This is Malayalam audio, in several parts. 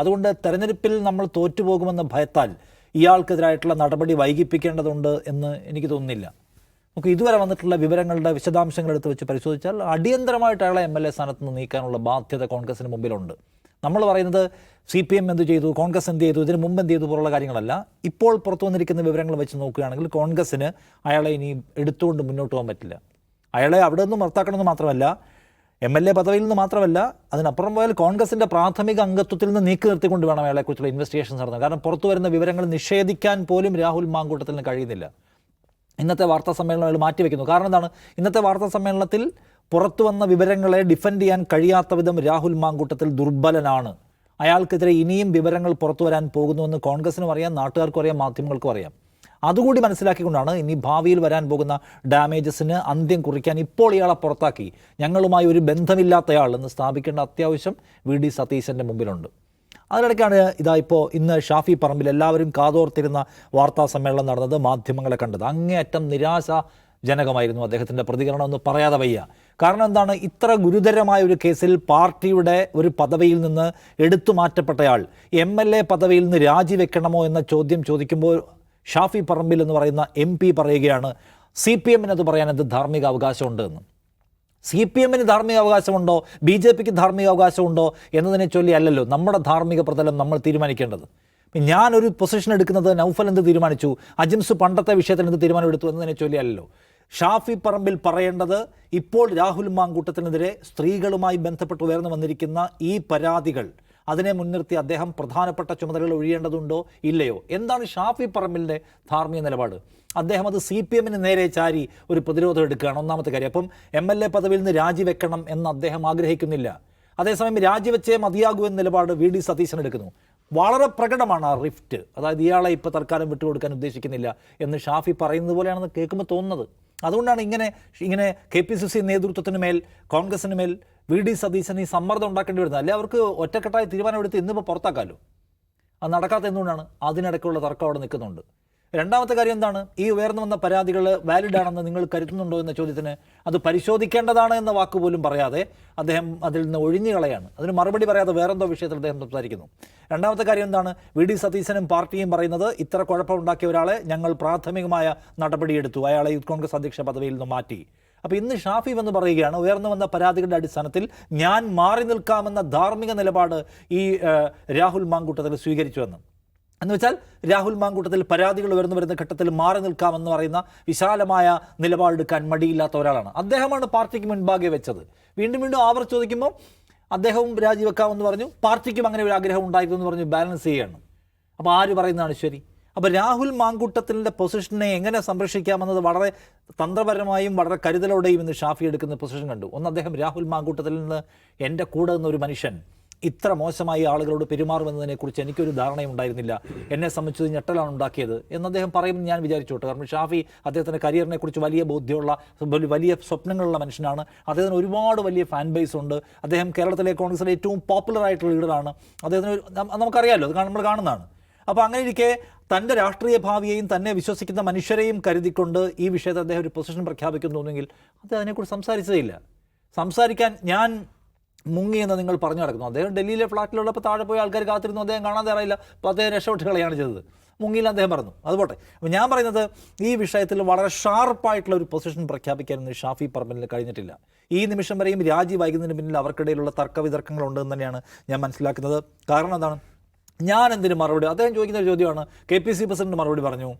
അതുകൊണ്ട് തെരഞ്ഞെടുപ്പിൽ നമ്മൾ തോറ്റുപോകുമെന്ന ഭയത്താൽ ഇയാൾക്കെതിരായിട്ടുള്ള നടപടി വൈകിപ്പിക്കേണ്ടതുണ്ട് എന്ന് എനിക്ക് തോന്നുന്നില്ല. നമുക്ക് ഇതുവരെ വന്നിട്ടുള്ള വിവരങ്ങളുടെ വിശദാംശങ്ങൾ എടുത്ത് വെച്ച് പരിശോധിച്ചാൽ അടിയന്തരമായിട്ട് അയാളെ എം എൽ എ സ്ഥാനത്ത് നിന്ന് നീക്കാനുള്ള ബാധ്യത കോൺഗ്രസിന് മുമ്പിലുണ്ട്. നമ്മൾ പറയുന്നത് സി പി എം എന്ത് ചെയ്തു കോൺഗ്രസ് എന്ത് ചെയ്തു ഇതിന് മുമ്പ് എന്ത് ചെയ്തു പോലുള്ള കാര്യങ്ങളല്ല. ഇപ്പോൾ പുറത്തു വന്നിരിക്കുന്ന വിവരങ്ങൾ വെച്ച് നോക്കുകയാണെങ്കിൽ കോൺഗ്രസിന് അയാളെ ഇനി എടുത്തുകൊണ്ട് മുന്നോട്ട് പോകാൻ പറ്റില്ല. അയാളെ അവിടെ നിന്ന് പുറത്താക്കണമെന്ന് മാത്രമല്ല എം എൽ എ പദവിയിൽ നിന്ന് മാത്രമല്ല അതിനപ്പുറം പോയാൽ കോൺഗ്രസിന്റെ പ്രാഥമിക അംഗത്വത്തിൽ നിന്ന് നീക്കി നിർത്തിക്കൊണ്ട് വേണം അയാളെക്കുറിച്ചുള്ള ഇൻവെസ്റ്റിഗേഷൻ നടത്താൻ. കാരണം പുറത്തു വരുന്ന വിവരങ്ങൾ നിഷേധിക്കാൻ പോലും രാഹുൽ മാങ്കൂട്ടത്തിന് കഴിയുന്നില്ല. ഇന്നത്തെ വാർത്താ സമ്മേളനം അയാൾ മാറ്റിവെക്കുന്നു കാരണം എന്താണ്? ഇന്നത്തെ വാർത്താ സമ്മേളനത്തിൽ പുറത്തു വന്ന വിവരങ്ങളെ ഡിഫെൻഡ് ചെയ്യാൻ കഴിയാത്ത വിധം രാഹുൽ മാങ്കൂട്ടത്തിൽ ദുർബലനാണ്. അയാൾക്കെതിരെ ഇനിയും വിവരങ്ങൾ പുറത്തു വരാൻ പോകുന്നുവെന്ന് കോൺഗ്രസിനും അറിയാം നാട്ടുകാർക്കും അറിയാം മാധ്യമങ്ങൾക്കും അറിയാം. അതുകൂടി മനസ്സിലാക്കിക്കൊണ്ടാണ് ഇനി ഭാവിയിൽ വരാൻ പോകുന്ന ഡാമേജസിന് അന്ത്യം കുറിക്കാൻ ഇപ്പോൾ ഇയാളെ പുറത്താക്കി. ഞങ്ങളുമായി ഒരു ബന്ധമില്ലാത്തയാൾ എന്ന് സ്ഥാപിക്കേണ്ട അത്യാവശ്യം വി ഡി സതീശന്റെ മുമ്പിലുണ്ട്. അതിനിടയ്ക്കാണ് ഇതാ ഇപ്പോൾ ഇന്ന് ഷാഫി പറമ്പിൽ എല്ലാവരും കാതോർത്തിരുന്ന വാർത്താ സമ്മേളനം നടന്നത് മാധ്യമങ്ങളെ കണ്ടത്. അങ്ങേയറ്റം നിരാശ ജനകമായിരുന്നു അദ്ദേഹത്തിന്റെ പ്രതികരണം ഒന്ന് പറയാതെ വയ്യ. കാരണം എന്താണ്? ഇത്ര ഗുരുതരമായ ഒരു കേസിൽ പാർട്ടിയുടെ ഒരു പദവിയിൽ നിന്ന് എടുത്തു മാറ്റപ്പെട്ടയാൾ എം എൽ എ പദവിയിൽ നിന്ന് രാജിവെക്കണമോ എന്ന ചോദ്യം ചോദിക്കുമ്പോൾ ഷാഫി പറമ്പിൽ എന്ന് പറയുന്ന എം പി പറയുകയാണ് സി പി എമ്മിന് അത് പറയാൻ എന്ത് ധാർമ്മിക അവകാശമുണ്ട് എന്ന് സി പി എമ്മിന് ധാർമ്മിക അവകാശമുണ്ടോ ബി ജെ പിക്ക് ധാർമ്മിക അവകാശമുണ്ടോ എന്നതിനെ ചൊല്ലി അല്ലല്ലോ നമ്മുടെ ധാർമ്മിക പ്രതലം നമ്മൾ തീരുമാനിക്കേണ്ടത്. ഞാനൊരു പൊസിഷൻ എടുക്കുന്നത് നൗഫൽ എന്ത് തീരുമാനിച്ചു? അജിംസ് പണ്ടത്തെ വിഷയത്തിൽ എന്ത് തീരുമാനമെടുത്തു എന്നതിനെ ചൊല്ലി അല്ലല്ലോ. ഷാഫി പറമ്പിൽ പറയേണ്ടത് ഇപ്പോൾ രാഹുൽ മാങ്കൂട്ടത്തിനെതിരെ സ്ത്രീകളുമായി ബന്ധപ്പെട്ട് ഉയർന്നു വന്നിരിക്കുന്ന ഈ പരാതികൾ അതിനെ മുൻനിർത്തി അദ്ദേഹം പ്രധാനപ്പെട്ട ചുമതലകൾ ഒഴിയേണ്ടതുണ്ടോ ഇല്ലയോ? എന്താണ് ഷാഫി പറമ്പിലിന്റെ ധാർമ്മിക നിലപാട്? അദ്ദേഹം അത് സി പി എമ്മിന് നേരെ ചാരി ഒരു പ്രതിരോധം എടുക്കുകയാണ് ഒന്നാമത്തെ കാര്യം. അപ്പം എം എൽ എ പദവിയിൽ നിന്ന് രാജിവെക്കണം എന്ന് അദ്ദേഹം ആഗ്രഹിക്കുന്നില്ല. അതേസമയം രാജിവെച്ചേ മതിയാകൂ എന്ന നിലപാട് വി ഡി സതീശൻ എടുക്കുന്നു. വളരെ പ്രകടമാണ് ആ റിഫ്റ്റ്. അതായത് ഇയാളെ ഇപ്പോൾ തൽക്കാലം വിട്ടുകൊടുക്കാൻ ഉദ്ദേശിക്കുന്നില്ല എന്ന് ഷാഫി പറയുന്നത് പോലെയാണെന്ന് കേൾക്കുമ്പോൾ തോന്നുന്നത്. അതുകൊണ്ടാണ് ഇങ്ങനെ ഇങ്ങനെ കെ പി സി സി നേതൃത്വത്തിന് മേൽ കോൺഗ്രസിന് മേൽ വി ഡി സതീശൻ ഈ സമ്മർദ്ദം ഉണ്ടാക്കേണ്ടി വരുന്നത്. അല്ലെ അവർക്ക് ഒറ്റക്കെട്ടായി തീരുമാനമെടുത്ത് ഇന്നിപ്പോൾ പുറത്താക്കാമല്ലോ അത് നടക്കാത്ത എന്തുകൊണ്ടാണ്? അതിനിടയ്ക്കുള്ള തർക്കം അവിടെ നിൽക്കുന്നുണ്ട്. രണ്ടാമത്തെ കാര്യം എന്താണ്? ഈ ഉയർന്നു വന്ന പരാതികൾ വാലിഡ് ആണെന്ന് നിങ്ങൾ കരുതുന്നുണ്ടോ എന്ന ചോദ്യത്തിന് അത് പരിശോധിക്കേണ്ടതാണ് എന്ന വാക്ക് പോലും പറയാതെ അദ്ദേഹം അതിൽ നിന്ന് ഒഴിഞ്ഞു കളയാണ്. അതിന് മറുപടി പറയാതെ വേറെന്തോ വിഷയത്തിൽ അദ്ദേഹം സംസാരിക്കുന്നു. രണ്ടാമത്തെ കാര്യം എന്താണ്? വി ഡി സതീശനും പാർട്ടിയും പറയുന്നത് ഇത്ര കുഴപ്പമുണ്ടാക്കിയ ഒരാളെ ഞങ്ങൾ പ്രാഥമികമായ നടപടിയെടുത്തു അയാളെ യൂത്ത് കോൺഗ്രസ് അധ്യക്ഷ പദവിയിൽ നിന്ന് മാറ്റി. അപ്പോൾ ഇന്ന് ഷാഫി എന്ന് പറയുകയാണ് ഉയർന്നു വന്ന പരാതികളുടെ അടിസ്ഥാനത്തിൽ ഞാൻ മാറി നിൽക്കാമെന്ന ധാർമ്മിക നിലപാട് ഈ രാഹുൽ മാങ്കൂട്ടത്തിൽ സ്വീകരിച്ചുവെന്ന്. എന്ന് വെച്ചാൽ രാഹുൽ മാങ്കൂട്ടത്തിൽ പരാതികൾ ഉയർന്നു വരുന്ന ഘട്ടത്തിൽ മാറി നിൽക്കാമെന്ന് പറയുന്ന വിശാലമായ നിലപാടെടുക്കാൻ മടിയില്ലാത്ത ഒരാളാണ്. അദ്ദേഹമാണ് പാർട്ടിക്ക് മുൻപാകെ വെച്ചത്. വീണ്ടും വീണ്ടും ആവർ ചോദിക്കുമ്പോൾ അദ്ദേഹവും രാജിവെക്കാമെന്ന് പറഞ്ഞു. പാർട്ടിക്കും അങ്ങനെ ഒരു ആഗ്രഹം ഉണ്ടായിരുന്നു എന്ന് പറഞ്ഞു ബാലൻസ് ചെയ്യണം. അപ്പോൾ ആര് പറയുന്നതാണ് ശരി? അപ്പോൾ രാഹുൽ മാങ്കൂട്ടത്തിന്റെ പൊസിഷനെ എങ്ങനെ സംരക്ഷിക്കാമെന്നത് വളരെ തന്ത്രപരമായും വളരെ കരുതലോടെയും ഇന്ന് ഷാഫി എടുക്കുന്ന പൊസിഷൻ കണ്ടു. ഒന്ന് അദ്ദേഹം രാഹുൽ മാങ്കൂട്ടത്തിൽ നിന്ന് എന്റെ കൂടെ നിന്നൊരു മനുഷ്യൻ ഇത്ര മോശമായി ആളുകളോട് പെരുമാറുമെന്നതിനെക്കുറിച്ച് എനിക്കൊരു ധാരണയും ഉണ്ടായിരുന്നില്ല. എന്നെ സംബന്ധിച്ച് ഞെട്ടലാണ് ഉണ്ടാക്കിയത് എന്ന് അദ്ദേഹം പറയുമെന്ന് ഞാൻ വിചാരിച്ചോട്ടെ. കാരണം ഷാഫി അദ്ദേഹത്തിന്റെ കരിയറിനെ കുറിച്ച് വലിയ ബോധ്യമുള്ള വലിയ സ്വപ്നങ്ങളുള്ള മനുഷ്യനാണ്. അദ്ദേഹത്തിന് ഒരുപാട് വലിയ ഫാൻ ബേസ് ഉണ്ട്. അദ്ദേഹം കേരളത്തിലെ കോൺഗ്രസിലെ ഏറ്റവും പോപ്പുലർ ആയിട്ടുള്ള ലീഡറാണ് അദ്ദേഹത്തിന് നമുക്കറിയാമല്ലോ അത് നമ്മൾ കാണുന്നതാണ്. അപ്പോൾ അങ്ങനെ ഇരിക്കെ തന്റെ രാഷ്ട്രീയ ഭാവിയെയും തന്നെ വിശ്വസിക്കുന്ന മനുഷ്യരെയും കരുതിക്കൊണ്ട് ഈ വിഷയത്തെ അദ്ദേഹം ഒരു പൊസിഷൻ പ്രഖ്യാപിക്കുന്നുവെങ്കിൽ അദ്ദേഹം അതിനെക്കുറിച്ച് സംസാരിച്ചതേയില്ല. സംസാരിക്കാൻ ഞാൻ മുങ്ങി എന്ന് നിങ്ങൾ പറഞ്ഞു നടക്കുന്നു. അദ്ദേഹം ഡൽഹിയിലെ ഫ്ലാറ്റിലുള്ളപ്പോൾ താഴെ പോയി ആൾക്കാർ കാത്തിരുന്നു. അദ്ദേഹം കാണാൻ തയ്യാറില്ല അപ്പോൾ അദ്ദേഹം രക്ഷപ്പെട്ട് ചെയ്തത്. മുങ്ങിയിൽ അദ്ദേഹം പറഞ്ഞു. അതുപോട്ടെ. അപ്പോൾ ഞാൻ പറയുന്നത് ഈ വിഷയത്തിൽ വളരെ ഷാർപ്പായിട്ടുള്ള ഒരു പൊസിഷൻ പ്രഖ്യാപിക്കാനൊന്നും ഷാഫി പറമ്പലിന് കഴിഞ്ഞിട്ടില്ല. ഈ നിമിഷം വരെയും രാജി വൈകുന്നതിന് പിന്നിൽ അവർക്കിടയിലുള്ള തർക്ക വിതർക്കങ്ങളുണ്ട് എന്ന് തന്നെയാണ് ഞാൻ മനസ്സിലാക്കുന്നത്. കാരണം എന്താണ്? ഞാൻ എന്തിനു മറുപടി? അദ്ദേഹം ചോദിക്കുന്ന ഒരു ചോദ്യമാണ്. കെ പി സി പ്രസിഡന്റ് മറുപടി പറഞ്ഞു.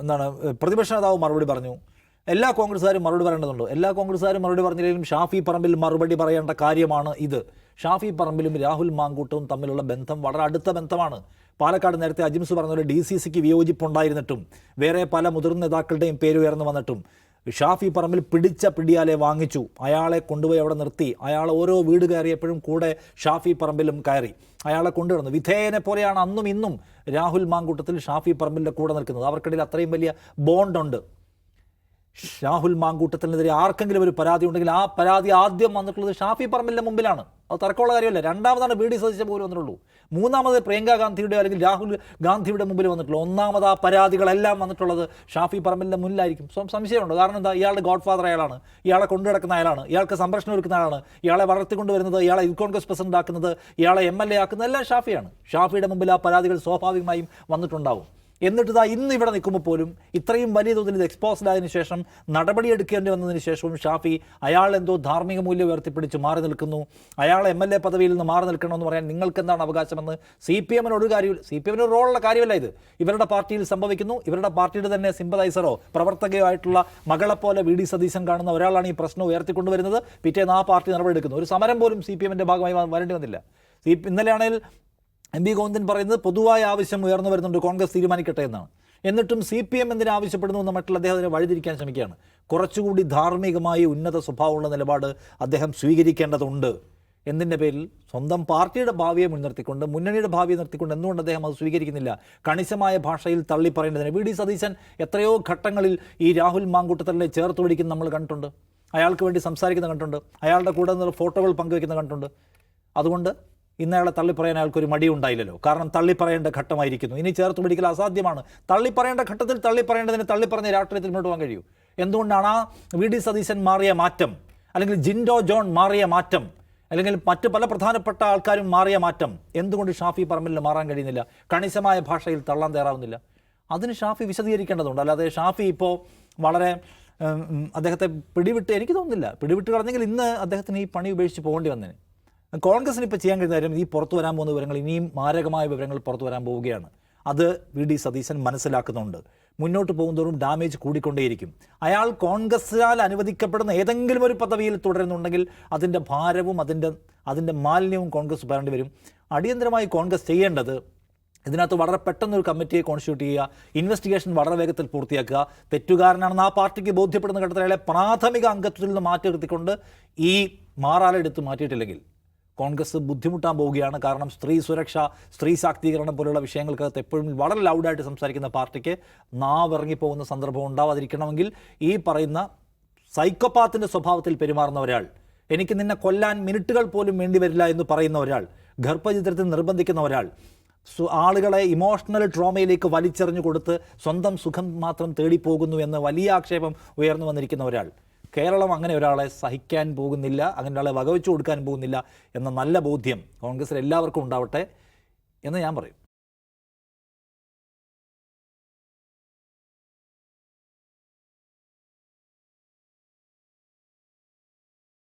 എന്താണ്? പ്രതിപക്ഷ നേതാവ് മറുപടി പറഞ്ഞു. എല്ലാ കോൺഗ്രസ്സുകാരും മറുപടി പറയേണ്ടതുണ്ടോ? എല്ലാ കോൺഗ്രസ്സുകാരും മറുപടി പറഞ്ഞില്ലെങ്കിലും ഷാഫി പറമ്പിൽ മറുപടി പറയേണ്ട കാര്യമാണ് ഇത്. ഷാഫി പറമ്പിലും രാഹുൽ മാങ്കൂട്ടവും തമ്മിലുള്ള ബന്ധം വളരെ അടുത്ത ബന്ധമാണ്. പാലക്കാട് നേരത്തെ അജിംസ് പറഞ്ഞ പോലെ ഡി സി സിക്ക് വിയോജിപ്പുണ്ടായിരുന്നിട്ടും വേറെ പല മുതിർന്ന നേതാക്കളുടെയും പേര് ഉയർന്നു വന്നിട്ടും ഷാഫി പറമ്പിൽ പിടിച്ച പിടിയാലെ വാങ്ങിച്ചു. അയാളെ കൊണ്ടുപോയി അവിടെ നിർത്തി. അയാൾ ഓരോ വീട് കയറിയപ്പോഴും കൂടെ ഷാഫി പറമ്പിലും കയറി. അയാളെ കൊണ്ടുവരുന്നു വിധേയനെ പോലെയാണ് അന്നും ഇന്നും രാഹുൽ മാങ്കൂട്ടത്തിൽ ഷാഫി പറമ്പിലിന്റെ കൂടെ നിൽക്കുന്നത്. അവർക്കിടയിൽ അത്രയും വലിയ ബോണ്ടുണ്ട് രാഹുൽ മാങ്കൂട്ടത്തിനെതിരെ ആർക്കെങ്കിലും ഒരു പരാതി ഉണ്ടെങ്കിൽ ആ പരാതി ആദ്യം വന്നിട്ടുള്ളത് ഷാഫി പറമ്പിലിന്റെ മുമ്പിലാണ്. അത് തർക്കമുള്ള കാര്യമല്ല. രണ്ടാമതാണ് ബി ഡി പോലും വന്നിട്ടുള്ളൂ. മൂന്നാമത് പ്രിയങ്ക ഗാന്ധിയുടെ അല്ലെങ്കിൽ രാഹുൽ ഗാന്ധിയുടെ മുമ്പിൽ വന്നിട്ടുള്ളൂ. ഒന്നാമത് ആ പരാതികളെല്ലാം വന്നിട്ടുള്ളത് ഷാഫി പറമ്പിലിന്റെ മുന്നിലായിരിക്കും. സംശയമുണ്ട്. കാരണം എന്താ? ഇയാളുടെ ഗോഡ് ഫാദർ അയാളാണ്. ഇയാളെ കൊണ്ടു നടക്കുന്ന അയാളാണ്. ഇയാൾക്ക് സംരക്ഷണം ഒരുക്കുന്ന ആളാണ്. ഇയാളെ വളർത്തിക്കൊണ്ടുവരുന്നത് ഇയാളെ യൂത്ത് കോൺഗ്രസ് പ്രസിഡന്റ് ആക്കുന്നത് ഇയാളെ എം എൽ എ ആക്കുന്നത് എല്ലാം ഷാഫിയാണ്. ഷാഫിയുടെ മുമ്പിൽ ആ പരാതികൾ സ്വാഭാവികമായും വന്നിട്ടുണ്ടാവും. എന്നിട്ട് ഇതാ ഇന്ന് ഇവിടെ നിൽക്കുമ്പോൾ പോലും ഇത്രയും വലിയ തോതിൽ ഇത് എക്സ്പോസ്ഡ് ആയതിനു ശേഷം നടപടിയെടുക്കേണ്ടി വന്നതിന് ശേഷവും ഷാഫി അയാൾ എന്തോ ധാർമ്മിക മൂല്യം ഉയർത്തിപ്പിടിച്ച് മാറി നിൽക്കുന്നു. അയാൾ എം എൽ എ പദവിയിൽ നിന്ന് മാറി നിൽക്കണമെന്ന് പറയാൻ നിങ്ങൾക്ക് എന്താണ് അവകാശമെന്ന് സി പി എമ്മിന് ഒരു കാര്യം സി പി എമ്മിന് റോളുള്ള കാര്യമല്ല ഇത്. ഇവരുടെ പാർട്ടിയിൽ സംഭവിക്കുന്നു. ഇവരുടെ പാർട്ടിയുടെ തന്നെ സിമ്പതൈസറോ പ്രവർത്തകയോ ആയിട്ടുള്ള മകളെപ്പോലെ വി ഡി സതീശൻ കാണുന്ന ഒരാളാണ് ഈ പ്രശ്നം ഉയർത്തിക്കൊണ്ടുവരുന്നത്. പിറ്റേന്ന് ആ പാർട്ടി നടപടി നടപടിയെടുക്കുന്നു. ഒരു സമരം പോലും സി പി എമ്മിന്റെ ഭാഗമായി വരേണ്ടി വന്നില്ല. സി ഇന്നലെയാണെങ്കിൽ എം വി ഗോവിന്ദൻ പറയുന്നത് പൊതുവായ ആവശ്യം ഉയർന്നു വരുന്നുണ്ട് കോൺഗ്രസ് തീരുമാനിക്കട്ടെ എന്നാണ്. എന്നിട്ടും സി പി എം എന്തിനു ആവശ്യപ്പെടുന്നു എന്ന് മറ്റുള്ള അതിനെ വഴിതിരിക്കാൻ ശ്രമിക്കുകയാണ്. കുറച്ചുകൂടി ധാർമ്മികമായി ഉന്നത സ്വഭാവമുള്ള നിലപാട് അദ്ദേഹം സ്വീകരിക്കേണ്ടതുണ്ട്. എന്തിന്റെ പേരിൽ? സ്വന്തം പാർട്ടിയുടെ ഭാവിയെ മുൻനിർത്തിക്കൊണ്ട് മുന്നണിയുടെ ഭാവിയെ നിർത്തിക്കൊണ്ട് എന്തുകൊണ്ട് അദ്ദേഹം അത് സ്വീകരിക്കുന്നില്ല? കണിശമായ ഭാഷയിൽ തള്ളി പറയേണ്ടതിന് വി ഡി സതീശൻ എത്രയോ ഘട്ടങ്ങളിൽ ഈ രാഹുൽ മാങ്കൂട്ടത്തലിനെ ചേർത്ത് പിടിക്കുന്ന നമ്മൾ കണ്ടിട്ടുണ്ട്. അയാൾക്ക് വേണ്ടി സംസാരിക്കുന്ന കണ്ടിട്ടുണ്ട്. അയാളുടെ കൂടെ നിന്ന് ഫോട്ടോകൾ പങ്കുവെക്കുന്ന കണ്ടിട്ടുണ്ട്. അതുകൊണ്ട് ഇന്ന് അയാളെ തള്ളിപ്പറയാൻ അയാൾക്കൊരു മടിയുണ്ടായില്ലല്ലോ. കാരണം തള്ളിപ്പറയേണ്ട ഘട്ടമായിരിക്കുന്നു. ഇനി ചേർത്ത് പിടിക്കൽ അസാധ്യമാണ്. തള്ളിപ്പറയേണ്ട ഘട്ടത്തിൽ തള്ളിപ്പറയേണ്ടതിന് തള്ളിപ്പറഞ്ഞ രാഷ്ട്രീയത്തിൽ മുന്നോട്ട് പോകാൻ കഴിയൂ. എന്തുകൊണ്ടാണ് ആ വി ഡി സതീശൻ മാറിയ മാറ്റം? അല്ലെങ്കിൽ ജിൻഡോ ജോൺ മാറിയ മാറ്റം? അല്ലെങ്കിൽ മറ്റ് പല പ്രധാനപ്പെട്ട ആൾക്കാരും മാറിയ മാറ്റം? എന്തുകൊണ്ട് ഷാഫി പറമ്പിൽ മാറാൻ കഴിയുന്നില്ല? കണിശമായ ഭാഷയിൽ തള്ളാൻ തയ്യാറാവുന്നില്ല? അതിന് ഷാഫി വിശദീകരിക്കേണ്ടതുണ്ട്. അല്ലാതെ ഷാഫി ഇപ്പോൾ വളരെ അദ്ദേഹത്തെ പിടിവിട്ട് എനിക്ക് തോന്നുന്നില്ല. പിടിവിട്ട് കളഞ്ഞെങ്കിൽ ഇന്ന് അദ്ദേഹത്തിന് ഈ പണി ഉപേക്ഷിച്ച് പോകേണ്ടി വന്നേനെ. കോൺഗ്രസിന് ഇപ്പോൾ ചെയ്യാൻ കഴിയുന്ന കാര്യം ഈ പുറത്തു വരാൻ പോകുന്ന വിവരങ്ങൾ ഇനിയും മാരകമായ വിവരങ്ങൾ പുറത്തു വരാൻ പോവുകയാണ്. അത് വി ഡി സതീശൻ മനസ്സിലാക്കുന്നുണ്ട്. മുന്നോട്ട് പോകുന്തോറും ഡാമേജ് കൂടിക്കൊണ്ടേയിരിക്കും. അയാൾ കോൺഗ്രസിനാൽ അനുവദിക്കപ്പെടുന്ന ഏതെങ്കിലും ഒരു പദവിയിൽ തുടരുന്നുണ്ടെങ്കിൽ അതിന്റെ ഭാരവും അതിന്റെ അതിന്റെ മാലിന്യവും കോൺഗ്രസ് പറയേണ്ടി വരും. അടിയന്തരമായി കോൺഗ്രസ് ചെയ്യേണ്ടത് ഇതിനകത്ത് വളരെ പെട്ടെന്ന് ഒരു കമ്മിറ്റിയെ കോൺസ്റ്റിറ്റ്യൂട്ട് ചെയ്യുക ഇൻവെസ്റ്റിഗേഷൻ വളരെ വേഗത്തിൽ പൂർത്തിയാക്കുക. തെറ്റുകാരനാണെന്ന് ആ പാർട്ടിക്ക് ബോധ്യപ്പെടുന്ന ഘട്ടത്തിലെ പ്രാഥമിക അംഗത്വത്തിൽ നിന്ന് മാറ്റി നിർത്തിക്കൊണ്ട് ഈ മാറാലെടുത്ത് മാറ്റിയിട്ടില്ലെങ്കിൽ കോൺഗ്രസ് ബുദ്ധിമുട്ടാൻ പോവുകയാണ്. കാരണം സ്ത്രീ സുരക്ഷ സ്ത്രീ ശാക്തീകരണം പോലുള്ള വിഷയങ്ങൾക്കകത്ത് എപ്പോഴും വളരെ ലൗഡായിട്ട് സംസാരിക്കുന്ന പാർട്ടിക്ക് നാവിറങ്ങിപ്പോകുന്ന സന്ദർഭം ഉണ്ടാവാതിരിക്കണമെങ്കിൽ ഈ പറയുന്ന സൈക്കോപാത്തിന്റെ സ്വഭാവത്തിൽ പെരുമാറുന്ന ഒരാൾ എനിക്ക് നിന്നെ കൊല്ലാൻ മിനിറ്റുകൾ പോലും വേണ്ടി വരില്ല എന്ന് പറയുന്ന ഒരാൾ ഗർഭചിത്രത്തിൽ നിർബന്ധിക്കുന്ന ഒരാൾ ആളുകളെ ഇമോഷണൽ ട്രോമയിലേക്ക് വലിച്ചെറിഞ്ഞു കൊടുത്ത് സ്വന്തം സുഖം മാത്രം തേടിപ്പോകുന്നു എന്ന് വലിയ ആക്ഷേപം ഉയർന്നു വന്നിരിക്കുന്ന ഒരാൾ. കേരളം അങ്ങനെ ഒരാളെ സഹിക്കാൻ പോകുന്നില്ല അങ്ങനെ ഒരാളെ വകവെച്ചു കൊടുക്കാൻ പോകുന്നില്ല എന്ന നല്ല ബോധ്യം കോൺഗ്രസിൽ എല്ലാവർക്കും ഉണ്ടാവട്ടെ എന്ന് ഞാൻ പറയും.